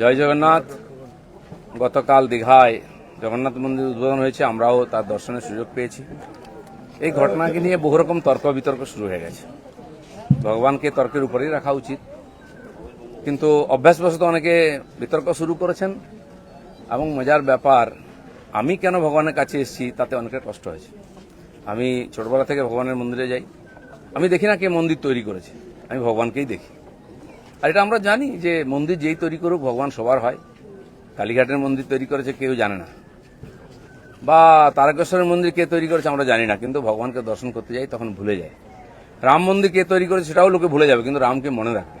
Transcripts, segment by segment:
জয় জগন্নাথ। গতকাল দীঘায় জগন্নাথ মন্দির উদ্বোধন হয়েছে, আমরাও তার দর্শনের সুযোগ পেয়েছি। এই ঘটনাকে নিয়ে বহু রকম তর্ক বিতর্ক শুরু হয়ে গেছে। ভগবানকে তর্কের উপরেই রাখা উচিত। কিন্তু অভ্যাসবশত অনেকে বিতর্ক শুরু করেছেন এবং মজার ব্যাপার, আমি কেন ভগবানের কাছে এসেছি তাতে অনেকের কষ্ট হয়েছে। আমি ছোটবেলা থেকে ভগবানের মন্দিরে যাই। আমি দেখি না কে মন্দির তৈরি করেছে। আমি ভগবানকেই দেখি। আর এটা আমরা জানি যে মন্দির যেই তৈরি করুক, ভগবান সবার হয়। কালীঘাটের মন্দির তৈরি করেছে, কেউ জানে না। বা তারকেশ্বরের মন্দির কে তৈরি করেছে, আমরা জানি না, কিন্তু ভগবানকে দর্শন করতে যাই, তখন ভুলে যায় রাম মন্দির কে তৈরি করেছে, সেটাও লোকে ভুলে যাবে, কিন্তু রামকে মনে রাখবে।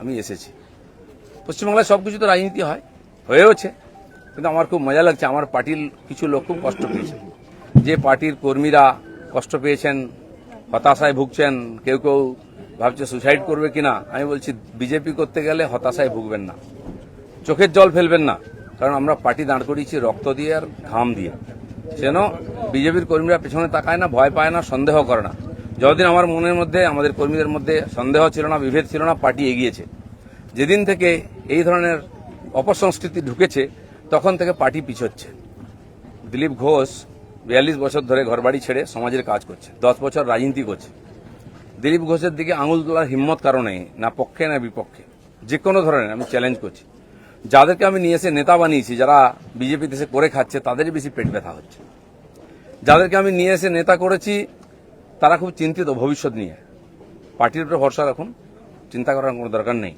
আমি এসেছি। পশ্চিমবাংলায় সব কিছু তো রাজনীতি হয়, হয়েওছে, কিন্তু আমার খুব মজা লাগছে, আমার পার্টির কিছু লোক খুব কষ্ট পেয়েছে। যে পার্টির কর্মীরা কষ্ট পেয়েছেন, হতাশায় ভুগছেন, কেউ কেউ ভাবছে সুসাইড করবে কিনা? আমি বলছি বিজেপি করতে গেলে হতাশায় ভুগবেন না। চোখের জল ফেলবেন না। কারণ আমরা পার্টি দাঁড় করিয়েছি রক্ত দিয়ে আর ঘাম দিয়ে। যেন বিজেপির কর্মীরা পেছনে তাকায় না, ভয় পায় না, সন্দেহ করে না। যতদিন আমার মনের মধ্যে, আমাদের কর্মীদের মধ্যে সন্দেহ ছিল না, বিভেদ ছিল না, পার্টি এগিয়েছে। যেদিন থেকে এই ধরনের অপসংস্কৃতি ঢুকেছে, তখন থেকে পার্টি পিছোচ্ছে। দিলীপ ঘোষ বিয়াল্লিশ বছর ধরে ঘরবাড়ি ছেড়ে সমাজের কাজ করছে। দশ বছর রাজনীতি করছে। দিলীপ ঘোষের দিকে আঙুল তোলার হিম্মত কারণে না পক্ষে, না বিপক্ষে। যে কোনো ধরনের, আমি চ্যালেঞ্জ করছি। যাদেরকে আমি নিয়ে এসে নেতা বানিয়েছি, যারা বিজেপি দেশে করে খাচ্ছে, তাদেরই বেশি পেট ব্যথা হচ্ছে। যাদেরকে আমি নিয়ে এসে নেতা করেছি, তারা খুব চিন্তিত ভবিষ্যৎ নিয়ে। পার্টির উপরে ভরসা রাখুন, চিন্তা করার কোনো দরকার নেই।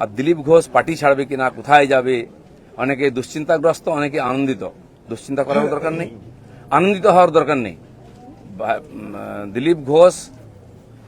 আর দিলীপ ঘোষ পার্টি ছাড়বে কি না কোথায় যাবে, অনেকে দুশ্চিন্তাগ্রস্ত, অনেকে আনন্দিত। দুশ্চিন্তা করার দরকার নেই। আনন্দিত হওয়ার দরকার নেই। দিলীপ ঘোষ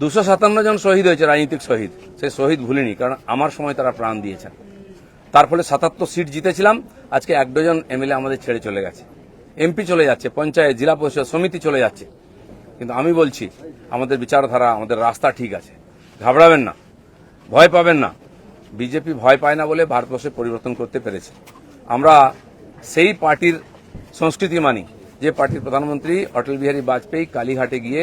দুশো সাতান্ন জন শহীদ হয়েছে, রাজনৈতিক শহীদ। সেই শহীদ ভুলিনি, কারণ আমার সময় তারা প্রাণ দিয়েছেন। তার ফলে সাতাত্তর সিট জিতেছিলাম, আজকে এক ডজন এমএলএ আমাদের ছেড়ে চলে গেছে। এমপি চলে যাচ্ছে, পঞ্চায়েত, জেলা পরিষদ, সমিতি চলে যাচ্ছে। কিন্তু আমি বলছি, আমাদের বিচারধারা, আমাদের রাস্তা ঠিক আছে। ঘাবড়াবেন না, ভয় পাবেন না। বিজেপি ভয় পায় না বলে ভারতবর্ষে পরিবর্তন করতে পেরেছে। আমরা সেই পার্টির সংস্কৃতি মানি। যে পার্টির প্রধানমন্ত্রী অটল বিহারী বাজপেয়ী কালীঘাটে গিয়ে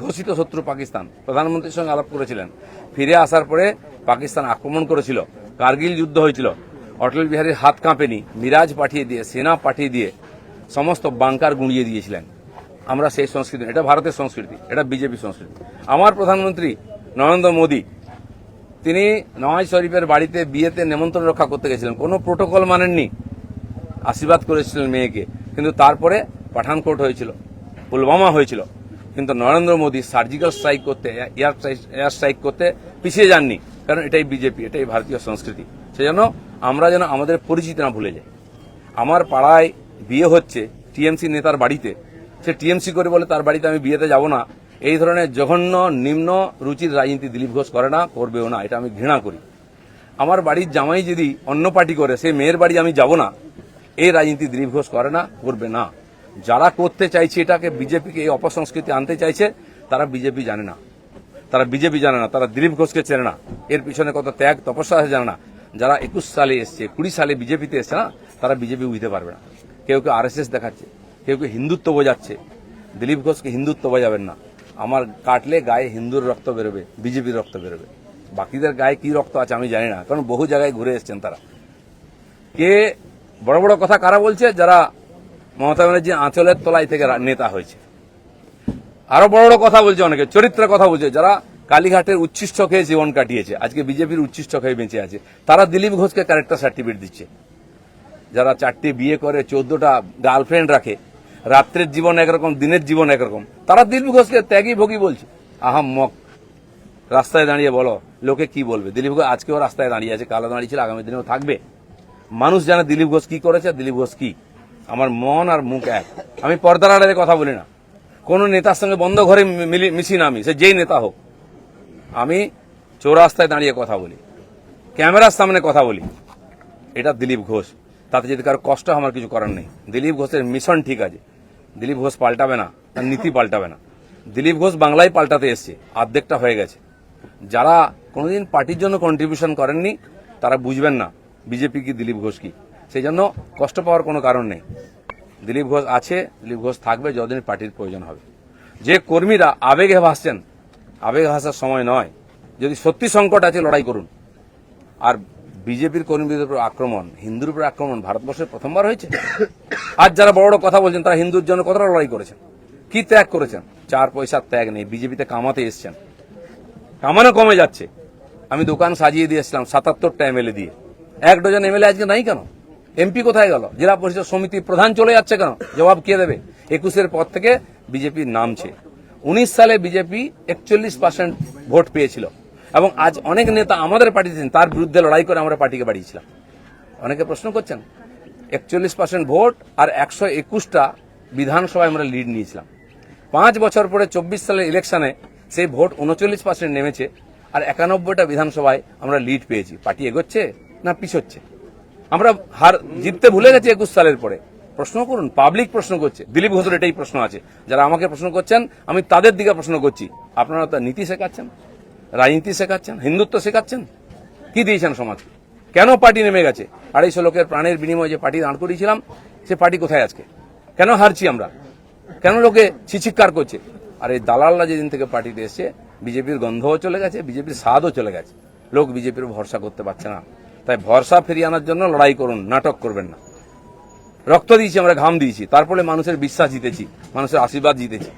ঘোষিত শত্রু পাকিস্তান। প্রধানমন্ত্রীর সঙ্গে আলাপ করেছিলেন। ফিরে আসার পরে পাকিস্তান আক্রমণ করেছিল, কার্গিল যুদ্ধ হয়েছিল। অটল বিহারীর হাত কাঁপেনি, মিরাজ পাঠিয়ে দিয়ে, সেনা পাঠিয়ে দিয়ে সমস্ত বাংকার গুঁড়িয়ে দিয়েছিলেন। আমরা সেই সংস্কৃতি, এটা ভারতের সংস্কৃতি, এটা বিজেপি সংস্কৃতি। আমার প্রধানমন্ত্রী নরেন্দ্র মোদী, তিনি নওয়াজ শরীফের বাড়িতে বিয়েতে নেমন্ত্রণ রক্ষা করতে গেছিলেন। কোনো প্রোটোকল মানেননি। আশীর্বাদ করেছিলেন মেয়েকে। কিন্তু তারপরে পাঠানকোট হয়েছিল, পুলওয়ামা হয়েছিল। কিন্তু নরেন্দ্র মোদী সার্জিক্যাল স্ট্রাইক করতে এয়ার এয়ার স্ট্রাইক করতে পিছিয়ে যাননি। কারণ এটাই বিজেপি, এটাই ভারতীয় সংস্কৃতি। সেজন্য আমরা যেন আমাদের পরিচিতি না ভুলে যাই। আমার পাড়ায় বিয়ে হচ্ছে টিএমসি নেতার বাড়িতে। সে টিএমসি করে বলে তার বাড়িতে আমি বিয়েতে যাব না। এই ধরনের জঘন্য, নিম্ন রুচির রাজনীতি দিলীপ ঘোষ করে না, করবেও না, এটা আমি ঘৃণা করি। আমার বাড়ির জামাই যদি অন্য পার্টি করে সে মেয়ের বাড়ি আমি যাব না। এই রাজনীতি দিলীপ ঘোষ করে না, করবে না। যারা করতে চাইছে এটাকে বিজেপিকে এই অপসংস্কৃতি আনতে চাইছে, তারা বিজেপি জানে না। তারা বিজেপি জানে না, তারা দিলীপ ঘোষকে চেনে না। এর পিছনে কত ত্যাগ, তপস্যা জানে না। যারা একুশ সালে এসছে, কুড়ি সালে বিজেপিতে এসছে না, তারা বিজেপি বুঝতে পারবে না। কেউ কেউ আরএসএস দেখাচ্ছে, কেউ কেউ হিন্দুত্ব বোঝাচ্ছে। দিলীপ ঘোষকে হিন্দুত্ব বোঝাবেন না। আমার কাটলে গায়ে হিন্দুর রক্ত বেরোবে, বিজেপির রক্ত বেরোবে। বাকিদের গায়ে কি রক্ত আছে আমি জানি না, কারণ বহু জায়গায় ঘুরে এসছেন তারা। কে, বড় বড় কথা কারা বলছে? যারা মমতা ব্যানার্জি আঁচলের তলায় থেকে নেতা হয়েছে। আরও বড় বড় কথা বলছে অনেকে, চরিত্রের কথা বলছে। যারা কালীঘাটের উচ্ছিষ্ট খেয়ে জীবন কাটিয়েছে, আজকে বিজেপির উচ্ছিষ্ট খেয়ে বেঁচে আছে, তারা দিলীপ ঘোষকে ক্যারেক্টার সার্টিফিকেট দিচ্ছে। যারা চারটে বিয়ে করে, চোদ্দটা গার্লফ্রেন্ড রাখে, রাত্রের জীবন একরকম, দিনের জীবন একরকম, তারা দিলীপ ঘোষকে ত্যাগী ভোগী বলছে। আহাম মক, রাস্তায় দাঁড়িয়ে বলো, লোকে কি বলবে? দিলীপ ঘোষ আজকেও রাস্তায় দাঁড়িয়ে আছে, কালো দাঁড়িয়ে ছিল, আগামী দিনেও থাকবে। মানুষ জানে দিলীপ ঘোষ কি করেছে, দিলীপ ঘোষ কি আমার মন আর মুখ এক। আমি পর্দার আড়ালে কথা বলি না। কোন নেতার সঙ্গে বন্ধ ঘরে মিশি না আমি। সে যেই নেতা হোক। আমি চৌরাস্তায় দাঁড়িয়ে কথা বলি। ক্যামেরার সামনে কথা বলি। এটা দিলীপ ঘোষ। তাতে যদি কারও কষ্ট আমার কিছু করার নেই। দিলীপ ঘোষের মিশন ঠিক আছে। দিলীপ ঘোষ পাল্টাবে না। তার নীতি পাল্টাবে না। দিলীপ ঘোষ বাংলায় পাল্টাতে এসছে। অর্ধেকটা হয়ে গেছে। যারা কোনোদিন পার্টির জন্য কন্ট্রিবিউশন করেননি, তারা বুঝবেন না। বিজেপি কি দিলীপ ঘোষ কি? সেই জন্য কষ্ট পাওয়ার কোনো কারণ নেই। দিলীপ ঘোষ আছে, দিলীপ ঘোষ থাকবে যতদিন পার্টির প্রয়োজন হবে। যে কর্মীরা আবেগে ভাসছেন, আবেগে ভাসার সময় নয়। যদি সত্যি সংকট আছে, লড়াই করুন। আর বিজেপির কর্মীদের উপর আক্রমণ, হিন্দুর উপর আক্রমণ ভারতবর্ষে প্রথমবার হয়েছে। আজ যারা বড় বড় কথা বলছেন, তারা হিন্দুর জন্য কতটা লড়াই করেছেন? কি ত্যাগ করেছেন? চার পয়সার ত্যাগ নেই, বিজেপিতে কামাতে এসছেন। কামানো কমে যাচ্ছে। আমি দোকান সাজিয়ে দিয়েছিলাম সাতাত্তরটা এমএলএ দিয়ে। এক ডজন এমএলএ আজকে নাই কেন? এমপি কোথায় গেল? জেলা পরিষদ সমিতি প্রধান চলে যাচ্ছে কেন? জবাব কে দেবে? একুশের পর থেকে বিজেপি নামছে। উনিশ সালে বিজেপি একচল্লিশ পার্সেন্ট ভোট পেয়েছিল। এবং আজ অনেক নেতা আমাদের পার্টিতে তার বিরুদ্ধে লড়াই করে আমরা পার্টিকে বাড়িয়েছিলাম। অনেকে প্রশ্ন করছেন, একচল্লিশ পার্সেন্ট ভোট আর একশো একুশটা বিধানসভায় আমরা লিড নিয়েছিলাম। পাঁচ বছর পরে চব্বিশ সালের ইলেকশনে সেই ভোট উনচল্লিশ পার্সেন্ট নেমেছে আর একানব্বইটা বিধানসভায় আমরা লিড পেয়েছি। পার্টি এগোচ্ছে না পিছোচ্ছে? আমরা হার জিততে ভুলে গেছি একুশ সালের পরে। প্রশ্ন করুন পাবলিক প্রশ্ন করছে। দিলীপ ঘোষের এটাই প্রশ্ন আছে। যারা আমাকে প্রশ্ন করছেন, আমি তাদের দিকে প্রশ্ন করছি। আপনারা তো নীতি শেখাচ্ছেন, রাজনীতি শেখাচ্ছেন, হিন্দুত্ব শেখাচ্ছেন? কি দিয়েছেন সমাজকে? কেন পার্টি নেমে গেছে? আড়াইশো লোকের প্রাণের বিনিময়ে যে পার্টি দাঁড় করিয়েছিলাম, সে পার্টি কোথায় আজকে? কেন হারছি আমরা? কেন লোকে ছিচিৎকার করছে? আর এই দালালরা যেদিন থেকে পার্টিতে এসছে, বিজেপির গন্ধও চলে গেছে, বিজেপির স্বাদও চলে গেছে। লোক বিজেপির ভরসা করতে পারছে না। তাই ভরসা ফিরিয়ে আনার জন্য লড়াই করুন, নাটক করবেন না। রক্ত দিয়েছি, আমরা ঘাম দিয়েছি। তারপরে মানুষের বিশ্বাস জিতেছি, মানুষের আশীর্বাদ জিতেছি।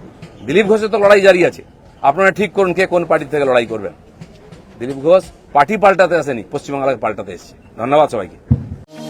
দিলীপ ঘোষের তো লড়াই জারি আছে। আপনারা ঠিক করুন কে কোন পার্টি থেকে লড়াই করবেন। দিলীপ ঘোষ পার্টি পাল্টাতে আসেনি, পশ্চিমবাংলাকে পাল্টাতে এসেছে। ধন্যবাদ সবাইকে।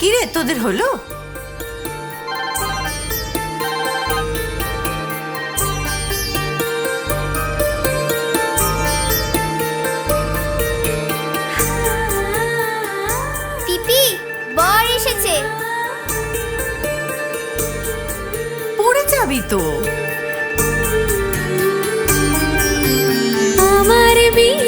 কিরে তোদের হলো? পিপি বর এসেছে। পড়ে যাবি তো। আমার বিয়ে